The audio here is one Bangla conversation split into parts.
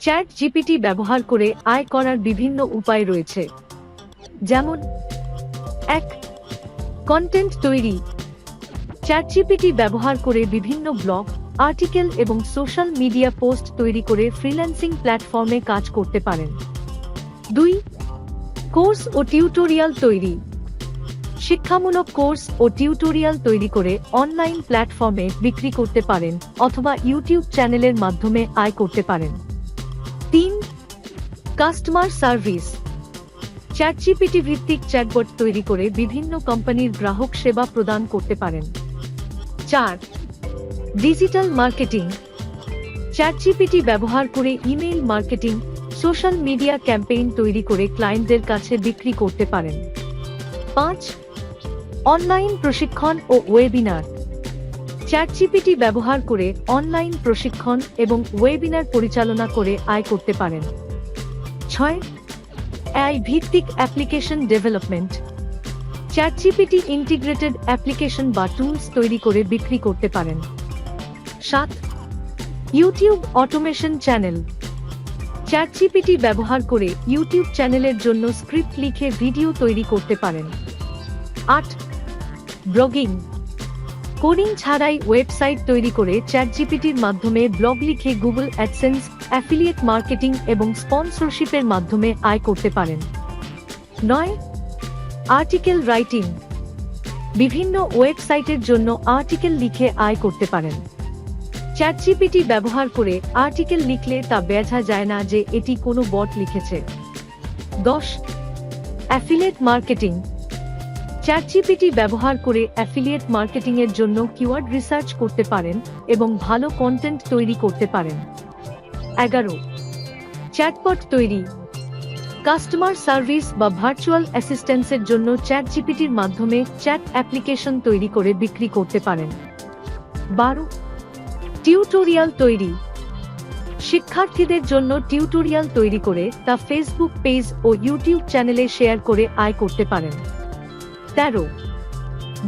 চ্যাট জিপিটি ব্যবহার করে আয় করার বিভিন্ন উপায় রয়েছে। যেমন, এক কন্টেন্ট তৈরি। চ্যাট জিপিটি ব্যবহার করে বিভিন্ন ব্লগ আর্টিকেল এবং সোশ্যাল মিডিয়া পোস্ট তৈরি করে ফ্রিল্যান্সিং প্ল্যাটফর্মে কাজ করতে পারেন। দুই কোর্স ও টিউটোরিয়াল তৈরি। শিক্ষামূলক কোর্স ও টিউটোরিয়াল তৈরি করে অনলাইন প্ল্যাটফর্মে বিক্রি করতে পারেন অথবা ইউটিউব চ্যানেলের মাধ্যমে আয় করতে পারেন। তিন কাস্টমার সার্ভিস চ্যাটজিপিটি ভিত্তিক চ্যাটবট তৈরি করে বিভিন্ন কোম্পানির গ্রাহক সেবা প্রদান করতে পারেন। চার ডিজিটাল মার্কেটিং চ্যাটজিপিটি ব্যবহার করে email marketing social media campaign তৈরি করে ক্লায়েন্টদের কাছে বিক্রি করতে পারেন। পাঁচ অনলাইন প্রশিক্ষণ ও ওয়েবিনার চ্যাটজিপিটি ব্যবহার করে অনলাইন প্রশিক্ষণ এবং ওয়েবিনার পরিচালনা করে আয় করতে পারেন। ছয় এআই ভিত্তিক application development ChatGPT integrated application বা টুলস তৈরি করে বিক্রি করতে পারেন। সাত ইউটিউব অটোমেশন চ্যানেল চ্যাটজিপিটি ব্যবহার করে ইউটিউব চ্যানেলের জন্য স্ক্রিপ্ট লিখে ভিডিও তৈরি করতে পারেন। আট ব্লগিং কোডিং ছাড়াই ওয়েবসাইট তৈরি করে চ্যাটজিপিটির মাধ্যমে ব্লগ লিখে গুগল অ্যাডসেন্স, অ্যাফিলিয়েট মার্কেটিং এবং স্পন্সরশিপের মাধ্যমে আয় করতে পারেন। নয়, আর্টিকেল রাইটিং। বিভিন্ন ওয়েবসাইটের জন্য আর্টিকেল লিখে আয় করতে পারেন। চ্যাটজিপিটি ব্যবহার করে আর্টিকেল লিখলে তা বোঝা যায় না যে এটি কোনো বট লিখেছে। দশ, অ্যাফিলিয়েট মার্কেটিং। চ্যাটজিপিটি ব্যবহার করে অ্যাফিলিয়েট মার্কেটিং এর জন্য কিওয়ার্ড রিসার্চ করতে পারেন এবং ভালো কন্টেন্ট তৈরি করতে পারেন। এগারো চ্যাটপট তৈরি। কাস্টমার সার্ভিস বা ভার্চুয়াল অ্যাসিস্ট্যান্সের জন্য চ্যাট জিপিটির মাধ্যমে চ্যাট অ্যাপ্লিকেশন তৈরি করে বিক্রি করতে পারেন। বারো টিউটোরিয়াল তৈরি। শিক্ষার্থীদের জন্য টিউটোরিয়াল তৈরি করে তা ফেসবুক পেজ ও ইউটিউব চ্যানেলে শেয়ার করে আয় করতে পারেন। তেরো।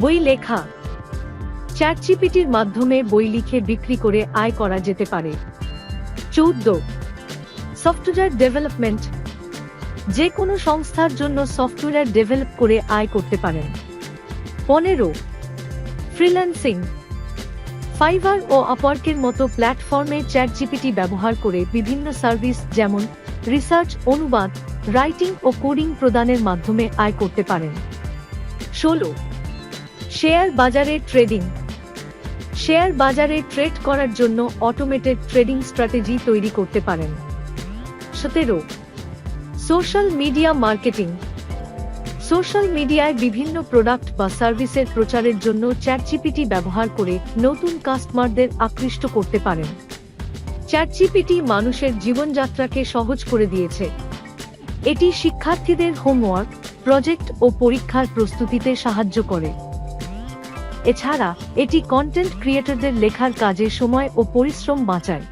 বই লেখা। চ্যাটজিপিটির মাধ্যমে বই লিখে বিক্রি করে আয় করা যেতে পারে। চৌদ্দ। Software development. যে কোনো সংস্থার জন্য সফটওয়্যার ডেভেলপ করে আয় করতে পারেন। পনেরো। ফ্রিল্যান্সিং। ফাইবার ও আপওয়ার্কের মতো প্ল্যাটফর্মে চ্যাটজিপিটি ব্যবহার করে বিভিন্ন সার্ভিস যেমন রিসার্চ, অনুবাদ, রাইটিং ও কোডিং প্রদানের মাধ্যমে আয় করতে পারেন। ষোলো। শেয়ার বাজারে ট্রেডিং। শেয়ার বাজারে ট্রেড করার জন্য অটোমেটেড ট্রেডিং স্ট্র্যাটেজি তৈরি করতে পারেন। সতেরো। Social media marketing. সোশ্যাল মিডিয়ায় বিভিন্ন প্রোডাক্ট বা সার্ভিসের প্রচারের জন্য চ্যাটজিপিটি ব্যবহার করে নতুন কাস্টমারদের আকৃষ্ট করতে পারেন। চ্যাটজিপিটি মানুষের জীবনযাত্রাকে সহজ করে দিয়েছে। এটি শিক্ষার্থীদের হোমওয়ার্ক প্রজেক্ট ও পরীক্ষার প্রস্তুতিতে সাহায্য করে। এছাড়া, এটি কন্টেন্ট ক্রিয়েটরদের লেখার কাজে সময় ও পরিশ্রম বাঁচায়।